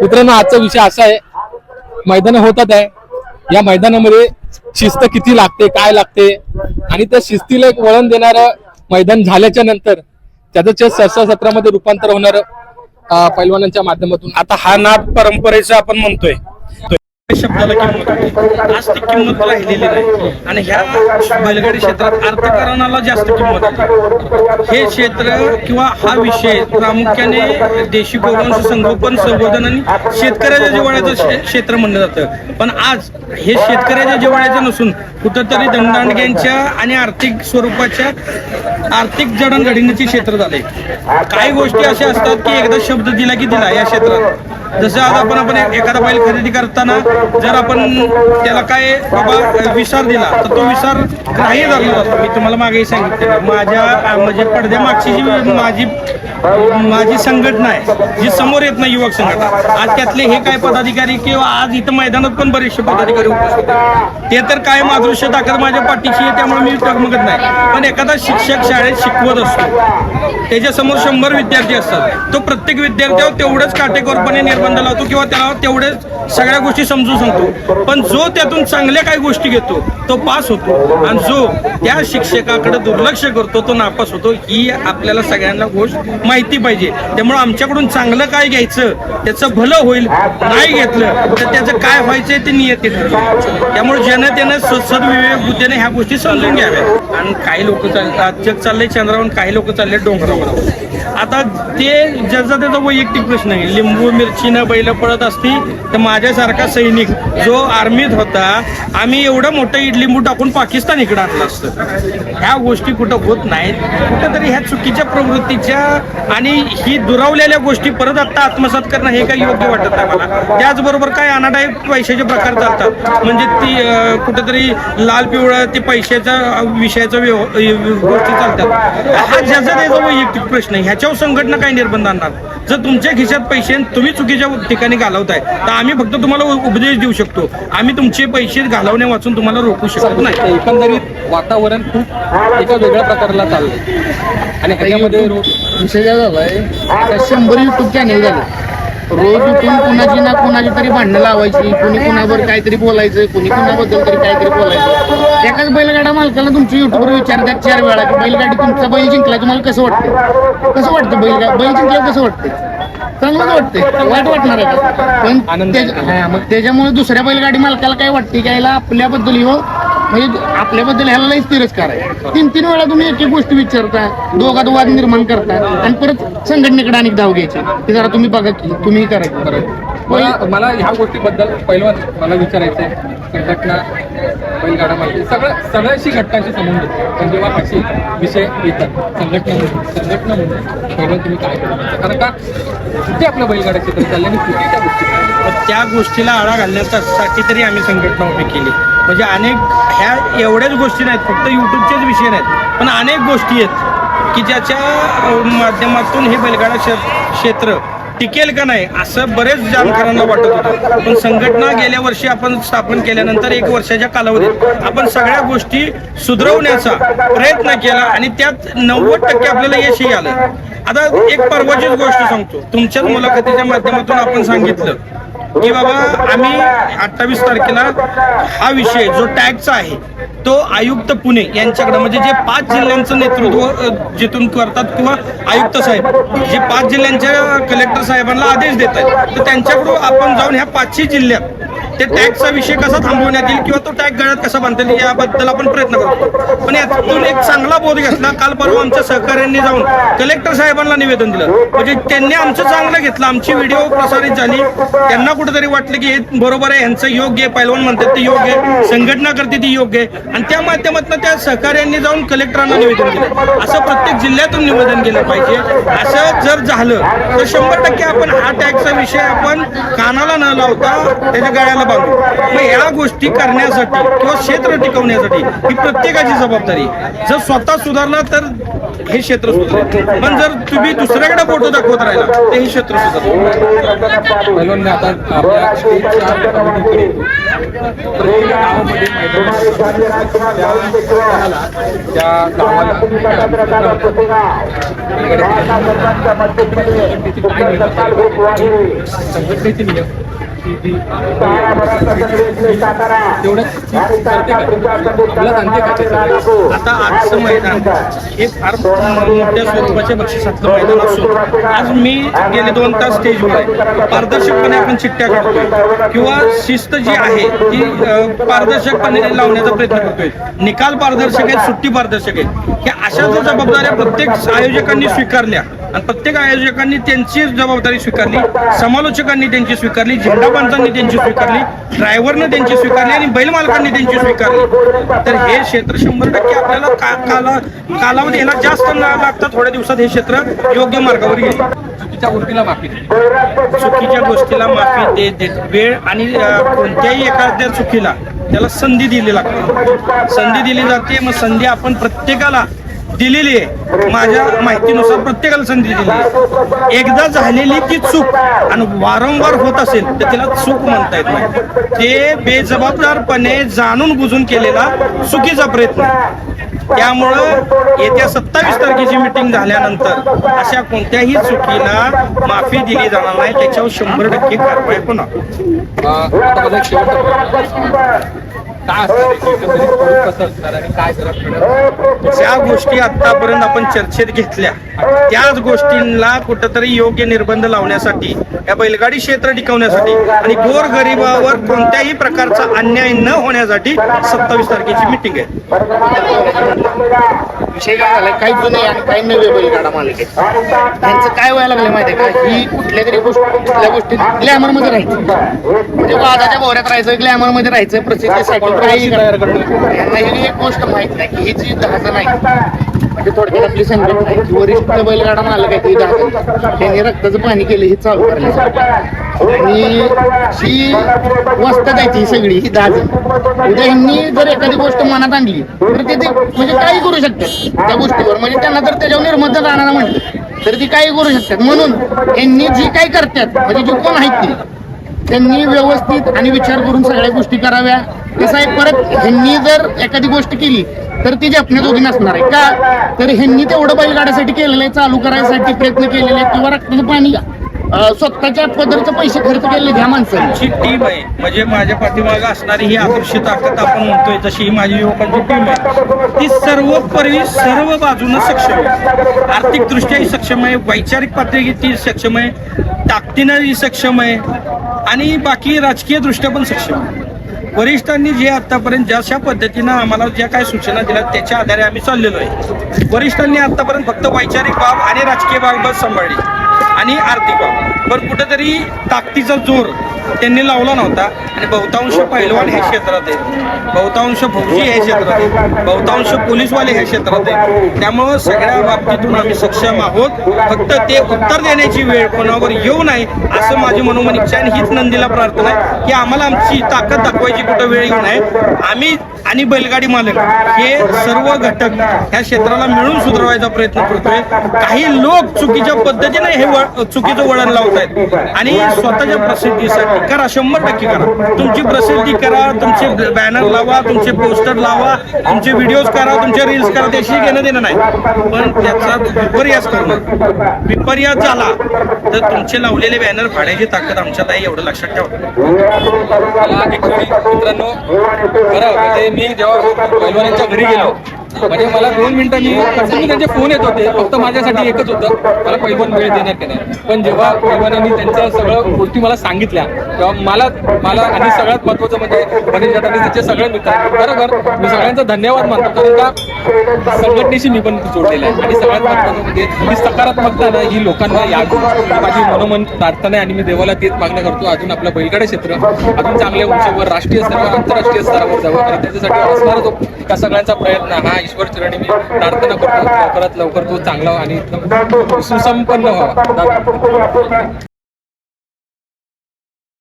मित्रांनो आजचा विषय असा आहे. मैदान होतात आहे. या मैदानामध्ये शिस्त किती लागते काय लागते? आणि त्या शिस्तीला एक वळण देणार मैदान झाल्याच्यानंतर त्याचं चेस सहसा सत्रामध्ये रूपांतर होणार पैलवानांच्या माध्यमातून. आता हा नाद परंपरेचा आपण म्हणतोय. शब्दाला किंमत होती. आज ती किंमत राहिलेली नाही. आणि ह्या बैलगाडी क्षेत्रात अर्थकारणाला जास्त किंमत आहे हे क्षेत्र किंवा हा विषय प्रामुख्याने देशी गोवंश संगोपन संवर्धन आणि शेतकऱ्याच्या जिवाळ्याचं क्षेत्र म्हणलं जातं. पण आज हे शेतकऱ्याच्या जिवाळ्याचं नसून कुठंतरी दंडांडग्यांच्या आणि आर्थिक स्वरूपाच्या आर्थिक जडणघडणीचे क्षेत्र झाले काही गोष्टी अशा असतात की एकदा शब्द दिला की दिला या क्षेत्रात. जसं आज आपण आपण एखादा बैल खरेदी करताना जर आपण त्याला काय बाबा विसार दिला तर तो विसार ग्राह्य धरला जातो. मी तुम्हाला मागेही सांगितलं माझ्या म्हणजे पडद्या मागची जी माझी माझी संघटना आहे जी समोर येत नाही युवक संघटना आज त्यातले हे काय पदाधिकारी किंवा आज इथं मैदानात पण बरेचसे पदाधिकारी उपस्थित ते तर काय माधुष्य दाखल माझ्या पाठीशी आहे त्यामुळे मी टगमगत नाही. पण एखादा शिक्षक शाळेत शिकवत असतो त्याच्यासमोर शंभर विद्यार्थी असतात तो प्रत्येक विद्यार्थ्यावर तेवढंच काटेकोरपणे निर्बंध लावतो किंवा त्याला तेवढेच सगळ्या गोष्टी समजून सांगतो. पण जो त्यातून चांगल्या काही गोष्टी घेतो तो पास होतो. आणि जो त्या शिक्षकाकडे दुर्लक्ष करतो तो नापास होतो ही आपल्याला सगळ्यांना गोष्ट माहिती पाहिजे. त्यामुळे आमच्याकडून चांगलं काय घ्यायचं त्याचं भलं होईल नाही घेतलं तर त्याचं काय व्हायचंय ते नियती ठरते त्यामुळे जनतेनं स- सद्विवेक बुद्धीने ह्या गोष्टी समजून घ्याव्या. आणि काही लोक चालतात जग चालले चंद्रावर काही लोक चालले डोंगरावर. आता ते ज्याचा त्याचा वैयक्तिक प्रश्न आहे. लिंबू मिरचीनं बैल पळत असती तर माझ्यासारखा सैनिक जो आर्मीत होता आम्ही एवढं मोठं इडलिंबू टाकून पाकिस्तान इकडं आणलं असतं. ह्या गोष्टी कुठं होत नाहीत. कुठंतरी ह्या चुकीच्या प्रवृत्तीच्या आणि ही दुरावलेल्या गोष्टी परत आता आत्मसात करणं हे काही योग्य वाटत नाही मला. त्याचबरोबर काय अनादायक पैशाचे प्रकार चालतात. म्हणजे ती कुठंतरी लाल पिवळं ते पैशाचा विषयाचा व्यव- गोष्टी चालतात. हा ज्याचा त्याचा वैयक्तिक प्रश्न ह्याच्या ह्याच्यावर संघटना काय निर्बंध आणणार? जर तुमच्या खिशात पैसे आणि तुम्ही चुकीच्या ठिकाणी घालवताय तर आम्ही फक्त तुम्हाला उपदेश देऊ शकतो. आम्ही तुमचे पैसे घालवण्या वाचून तुम्हाला रोखू शकत नाही. एकंदरीत वातावरण खूप एका वेगळ्या प्रकारला चाललंय. आणि ह्याच्यामध्ये रो- विषय काय झालाय शंभर युट्यूब चॅनेल झाले. रोज उठून कुणाची ना कुणाची तरी भांडणं लावायची कुणी कुणावर काहीतरी बोलायचं कुणी कुणाबद्दल तरी काहीतरी बोलायचं. एकाच बैलगाडा मालकाला तुमच्या युट्यूबवर विचारतात चार वेळा की बैलगाडी तुमचा बैल जिंकला तुम्हाला कसं वाटतं कसं वाटतं बैल बैल जिंकल्यावर कसं वाटतं चांगलंच वाटतंय. वाईट वाटणार आहे? पण मग त्याच्यामुळे दुसऱ्या बैलगाडी मालकाला काय वाटते की याला आपल्याबद्दल हो म्हणजे आपल्याबद्दल ह्याला लईच तिरस्कार आहे. तीन तीन वेळा तुम्ही एक एक गोष्ट विचारता दोघात वाद निर्माण करता आणि परत संघटनेकडे अनेक धाव घ्यायची. की जरा तुम्ही बघा की तुम्ही करा की. बरोबर मला ह्या गोष्टीबद्दल पहिलं मला विचारायचं आहे. संघटना बैलगाडा माहिती सगळं सगळ्याशी घटनाशी संबंध आहे. पण जेव्हा असे विषय येतात संघटना म्हणून संघटना म्हणून पहिलं तुम्ही काय करायचं कारण का? कुठे आपलं बैलगाडा क्षेत्र चाललं? आणि कुठे त्या गोष्टी त्या गोष्टीला आळा घालण्यासाठी तरी आम्ही संघटना उभी केली. म्हणजे अनेक ह्या एवढ्याच गोष्टी नाहीत फक्त युट्यूबचेच विषय नाहीत पण अनेक गोष्टी आहेत की ज्याच्या माध्यमातून हे बैलगाडा क्षेत्र टिकेल का नाही असं बरेच जाणकारांना वाटत होतं. पण संघटना गेल्या वर्षी आपण स्थापन केल्यानंतर एक वर्षाच्या कालावधीत आपण सगळ्या गोष्टी सुधरवण्याचा प्रयत्न केला आणि त्यात नव्वद टक्के आपल्याला यशही आलं. आता एक परवाचीच गोष्ट सांगतो. तुमच्याच मुलाखतीच्या माध्यमातून आपण सांगितलं की बाबा आम्ही अठ्ठावीस तारखेला हा विषय जो टॅगचा आहे तो आयुक्त पुणे यांच्याकडे म्हणजे जे पाच जिल्ह्यांचं नेतृत्व जिथून करतात किंवा आयुक्त साहेब जे पाच जिल्ह्यांच्या कलेक्टर साहेबांना आदेश देत आहेत तर त्यांच्याकडून आपण जाऊन ह्या पाचही जिल्ह्यात ते टॅगचा विषय कसा थांबवण्यात येईल किंवा तो टॅग गळ्यात कसा बांधता येईल याबद्दल आपण प्रयत्न करतो. पण यातून एक चांगला बोध घेतला. काल परवा आमच्या सहकाऱ्यांनी जाऊन कलेक्टर साहेबांना निवेदन दिलं. म्हणजे त्यांनी आमचं चांगलं घेतलं. आमची व्हिडिओ प्रसारित झाली. त्यांना कुठेतरी वाटलं की हे बरोबर आहे यांचं योग्य आहे. पैलवान म्हणतात ते योग्य आहे. संघटना करते ती योग्य आहे. आणि त्या माध्यमातून त्या सहकाऱ्यांनी जाऊन कलेक्टरांना निवेदन दिलं. असं प्रत्येक जिल्ह्यातून निवेदन केलं पाहिजे. असं जर झालं तर शंभर टक्के आपण हा टॅगचा विषय आपण कानाला न लावता त्याच्या गळ्याला बांधू मग या गोष्टी करण्यासाठी किंवा क्षेत्र टिकवण्यासाठी ही प्रत्येकाची जबाबदारी. जर स्वतः सुधारला तर हे क्षेत्र सुधारेल. पण जर तुम्ही दुसऱ्याकडे फोटो दाखवत राहिला तर हे क्षेत्र सुधारेल. आता. त्या संघटनेची नियम. आहेत? आता आजचं मैदान हे फार मोठ्या स्वरूपाच्या बक्षिसातलं मैदान असून आज मी गेले दोन तास स्टेजवर आहे. पारदर्शकपणे आपण चिठ्ठ्या काढतोय किंवा शिस्त जी आहे ती पारदर्शकपणे लावण्याचा प्रयत्न करतोय. निकाल पारदर्शक आहेत सुट्टी पारदर्शक आहे ह्या अशा जबाबदाऱ्या प्रत्येक आयोजकांनी स्वीकारल्या. आणि प्रत्येक आयोजकांनी त्यांची जबाबदारी स्वीकारली समालोचकांनी त्यांची स्वीकारली झेंडा पंचांनी त्यांची स्वीकारली ड्रायव्हरनं त्यांची स्वीकारली आणि बैल मालकांनी त्यांची स्वीकारली. तर हे क्षेत्र शंभर टक्के आपल्याला का काला कालावधी याला जास्त न लागता थोड्या दिवसात हे क्षेत्र योग्य मार्गावर येईल. चुकीच्या गोष्टीला माफी. चुकीच्या गोष्टीला माफी दे वेळ आणि कोणत्याही एखाद्या चुकीला त्याला संधी दिली लागते. संधी दिली जाते मग संधी आपण प्रत्येकाला दिलेली आहे. माझ्या माहितीनुसार प्रत्येकाला संधी दिली आहे. एकदा झालेली ती चूक आणि वारंवार होत असेल तर तिला चूक म्हणता येत नाही. ते बेजबाबदारपणे जाणून बुजून केलेला चुकीचा प्रयत्न त्यामुळं येत्या सत्तावीस तारखेची मिटिंग झाल्यानंतर अशा कोणत्याही चुकीला माफी दिली जाणार नाही. त्याच्यावर शंभर टक्के कारवाई होणार. काय असणार आणि काय जरा थोडं ज्या गोष्टी आतापर्यंत आपण चर्चेत घेतल्या त्याच गोष्टींना कुठंतरी योग्य निर्बंध लावण्यासाठी या बैलगाडी क्षेत्र टिकवण्यासाठी आणि गोर गरिबावर कोणत्याही प्रकारचा अन्याय न होण्यासाठी सत्तावीस तारखेची मिटिंग आहे. विषय काय झालाय काही जुने आणि काही नवे बैलगाडा मालक आहेत. त्यांचं काय व्हायला लागलं माहितीये का? ही कुठल्या तरी गोष्ट कुठल्या गोष्टीत ग्लॅमरमध्ये राहायचं. म्हणजे वादाच्या भोवऱ्यात राहायचं ग्लॅमरमध्ये राहायचं प्रसिद्धीसाठी काही यांना ही एक गोष्ट माहीत नाही की ही जी दहा जण आहे म्हणजे थोडक्यात आपली संघटना आहे. वरिष्ठ बैलगाडा मालक आहे ती दहा त्यांनी रक्ताचं पाणी केलं हे चालू करण्यासाठी. आणि जी वस्तात आहे ती सगळी ही दहा म्हणजे उद्या जर एखादी गोष्ट मनात आणली तर ते ते म्हणजे काही करू शकतात त्या गोष्टीवर. म्हणजे त्यांना जर त्याच्यावर निर्बंध राहणार म्हटलं तर ती काही करू शकतात. म्हणून यांनी जी काही करतात म्हणजे जे कोण आहेत ते त्यांनी व्यवस्थित आणि विचार करून सगळ्या गोष्टी कराव्या. कसं आहे परत ह्यांनी जर एखादी गोष्ट केली तर ती जपण्यात उभी नसणार आहे. का? तर ह्यांनी तेवढं बैलगाड्यासाठी केलेलं आहे चालू करायसाठी प्रयत्न केलेले आहेत किंवा रक्ताचं पाणी स्वतःच्या पदरचे पैसे खर्च केले ह्या माणसाने. आमची टीम आहे. म्हणजे माझ्या पाठीमागे असणारी ही आकर्षित ताकद आपण म्हणतोय जशी ही माझी युवकांची टीम आहे. ती सर्वोपरी सर्व बाजूनं सक्षम आहे. आर्थिकदृष्ट्याही सक्षम आहे वैचारिक पातळी ती सक्षम आहे ताकदीनंही सक्षम आहे आणि बाकी राजकीय दृष्ट्या पण सक्षम आहे. वरिष्ठांनी जे आतापर्यंत ज्याशा पद्धतीनं आम्हाला ज्या काही सूचना दिल्या त्याच्या आधारे आम्ही चाललेलो आहे. वरिष्ठांनी आतापर्यंत फक्त वैचारिक बाब आणि राजकीय बाब सांभाळली. आणि आर्थिक बाब पण कुठंतरी ताकदीचा जोर त्यांनी लावला नव्हता. आणि बहुतांश पैलवान हे क्षेत्रात आहेत. बहुतांश फौजी हे क्षेत्रात आहेत. बहुतांश पोलीसवाले हे क्षेत्रात आहेत. त्यामुळं सगळ्या बाबतीतून आम्ही सक्षम आहोत. फक्त ते उत्तर देण्याची वेळ कोणावर येऊ नये असं माझी मनोमन इच्छा आणि हीच नंदीला प्रार्थना आहे की आम्हाला आमची ताकद दाखवायची कुठं वेळ येऊ नये. आम्ही आणि बैलगाडी मालक हे सर्व घटक ह्या क्षेत्राला मिळून सुधारवायचा प्रयत्न करतोय. काही लोक चुकीच्या पद्धतीने हे चुकीचं वळण लावत आहेत आणि स्वतःच्या प्रसिद्धीसाठी करा शंभर टक्के करा. तुमची प्रसिद्धी करा तुमचे बॅनर लावा तुमचे पोस्टर लावा तुमचे व्हिडिओज करा तुमचे रील्स करा त्याशी घेणं देणं नाही. पण त्याचा विपर्यास करणं. विपर्यास झाला तर तुमचे लावलेले बॅनर फाडायची ताकद आमच्यात आहे एवढं लक्षात ठेवा. मित्रांनो. खरं म्हणजे मी जेव्हा पैलवानांच्या घरी गेलो म्हणजे मला दोन मिनिटांनी कंटिन्यू त्यांचे फोन येत होते फक्त माझ्यासाठी एकच होतं. मला पैलवान वेळ देण्यात की नाही पण जेव्हा पैलवानांनी त्यांच्या सगळं गोष्टी मला सांगितल्या तेव्हा मला मला आणि सगळ्यात महत्वाचं म्हणजे गणेश जाटांनी त्यांचे सगळे मित्र बरोबर मी सगळ्यांचा धन्यवाद मानतो कारण का संघटनेशी मी पण जोडलेलं आहे. आणि सगळ्यात महत्वाचं म्हणजे ही सकारात्मकता ना ही लोकांना यावी माझी मनोमन प्रार्थना आहे आणि मी देवाला तेच मागणं करतो. अजून आपलं बैलगाडा क्षेत्र अजून चांगल्या उंचीवर राष्ट्रीय स्तरावर आंतरराष्ट्रीय स्तरावर जावं. आणि त्याच्यासाठी असणारा जो त्या सगळ्यांचा प्रयत्न हा ईश्वर चरणी मी प्रार्थना करतो. लवकरात लवकर तो चांगला आणि सुसंपन्न व्हावा.